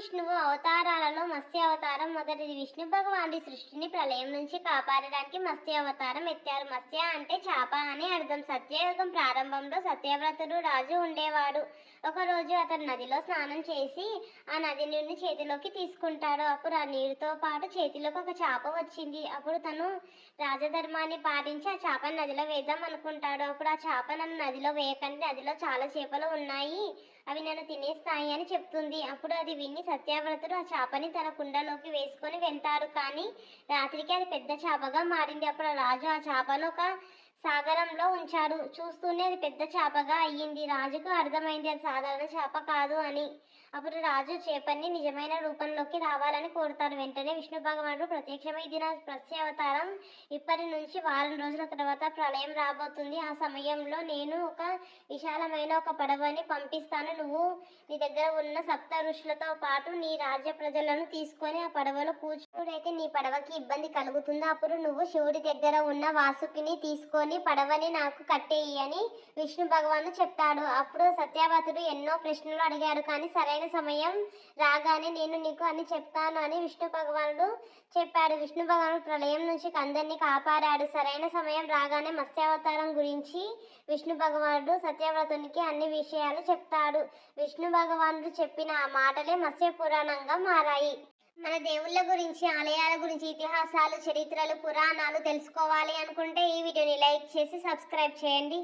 విష్ణువు అవతారాలలో మత్స్య అవతారం మొదటిది. విష్ణు భగవానుడి సృష్టిని ప్రళయం నుంచి కాపాడడానికి మత్స్య అవతారం ఎత్తారు. మత్స్య అంటే చేప అని అర్థం. సత్యయుగం ప్రారంభంలో సత్యవ్రతుడు రాజు ఉండేవాడు. ఒకరోజు అతను నదిలో స్నానం చేసి ఆ నది నుండి చేతిలోకి తీసుకుంటాడు. అప్పుడు ఆ నీరుతో పాటు చేతిలోకి ఒక చేప వచ్చింది. అప్పుడు తను రాజధర్మాన్ని పాటించి ఆ చేపను నదిలో వేద్దాం అనుకుంటాడు. అప్పుడు ఆ చేప నన్ను నదిలో వేయకండి. నదిలో చాలా చేపలు ఉన్నాయి. అవి నన్ను తినేస్తాయి అని చెప్తుంది. అప్పుడు అది విని సత్యవ్రతుడు ఆ చేపని తన కుండలోకి వేసుకొని వెళ్తారు. కానీ రాత్రికి అది పెద్ద చేపగా మారింది. అప్పుడు ఆ రాజు ఆ చేపను ఒక సాగరంలో ఉంచాడు. చూస్తూనే అది పెద్ద చేపగా అయ్యింది. రాజుకు అర్థమైంది అది సాధారణ చేప కాదు అని. అప్పుడు రాజు చేపని నిజమైన రూపంలోకి రావాలని కోరుతారు. వెంటనే విష్ణు భగవానుడు ప్రత్యక్షమై ఇది నా ప్రత్యవతారం. ఇప్పటి నుంచి వారం రోజుల తర్వాత ప్రళయం రాబోతుంది. ఆ సమయంలో నేను ఒక విశాలమైన ఒక పడవని పంపిస్తాను. నువ్వు నీ దగ్గర ఉన్న సప్త ఋషులతో పాటు నీ రాజ్య ప్రజలను తీసుకొని ఆ పడవలో కూర్చుడైతే నీ పడవకి ఇబ్బంది కలుగుతుంది. అప్పుడు నువ్వు శివుడి దగ్గర ఉన్న వాసుకిని తీసుకొని పడవని నాకు కట్టేయి అని విష్ణు భగవాను చెప్తాడు. అప్పుడు సత్యవతుడు ఎన్నో ప్రశ్నలు అడిగాడు. కానీ సరైన సమయం రాగానే నేను నీకు అని చెప్తాను అని విష్ణు భగవానుడు చెప్పాడు. విష్ణు భగవానుడు ప్రళయం నుంచి అందరినీ కాపాడాడు. సరైన సమయం రాగానే మత్స్యావతారం గురించి విష్ణు భగవానుడు సత్యవ్రతునికి అన్ని విషయాలు చెప్తాడు. విష్ణు భగవానుడు చెప్పిన ఆ మాటలే మత్స్య పురాణంగా మారాయి. మన దేవుళ్ళ గురించి ఆలయాల గురించి ఇతిహాసాలు చరిత్రలు పురాణాలు తెలుసుకోవాలి అనుకుంటే ఈ వీడియోని లైక్ చేసి సబ్స్క్రైబ్ చేయండి.